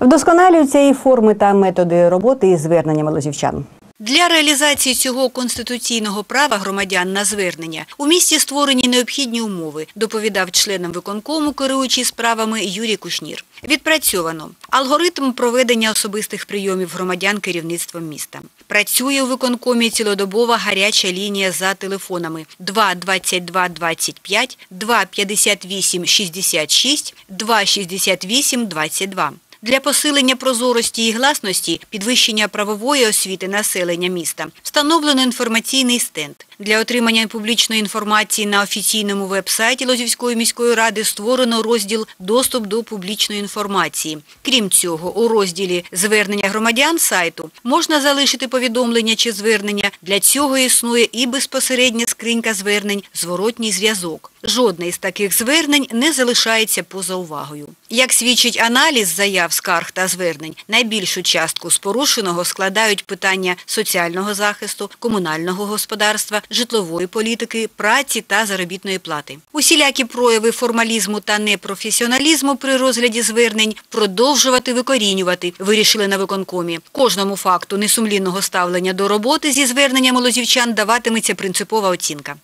Вдосконалюються і форми та методи роботи із зверненнями лозівчан. Для реалізації цього конституційного права громадян на звернення у місті створені необхідні умови, доповідав членам виконкому, керуючий справами Юрій Кушнір. Відпрацьовано алгоритм проведення особистих прийомів громадян керівництвом міста. Працює у виконкомі цілодобова гаряча лінія за телефонами 2 22 25, 2 58 66, 2 68 22. Для посилення прозорості і гласності, підвищення правової освіти населення міста встановлено інформаційний стенд. Для отримання публічної інформації на офіційному веб-сайті Лозівської міської ради створено розділ «Доступ до публічної інформації». Крім цього, у розділі «Звернення громадян» сайту можна залишити повідомлення чи звернення. Для цього існує і безпосередня скринька звернень «Зворотній зв'язок». Жодне із таких звернень не залишається поза увагою. Як свідчить аналіз заяв, скарг та звернень, найбільшу частку з порушеного складають питання соціального захисту, комунального господарства, житлової політики, праці та заробітної плати. Усілякі прояви формалізму та непрофесіоналізму при розгляді звернень продовжувати викорінювати, вирішили на виконкомі. Кожному факту несумлінного ставлення до роботи зі зверненнями лозівчан даватиметься принципова оцінка.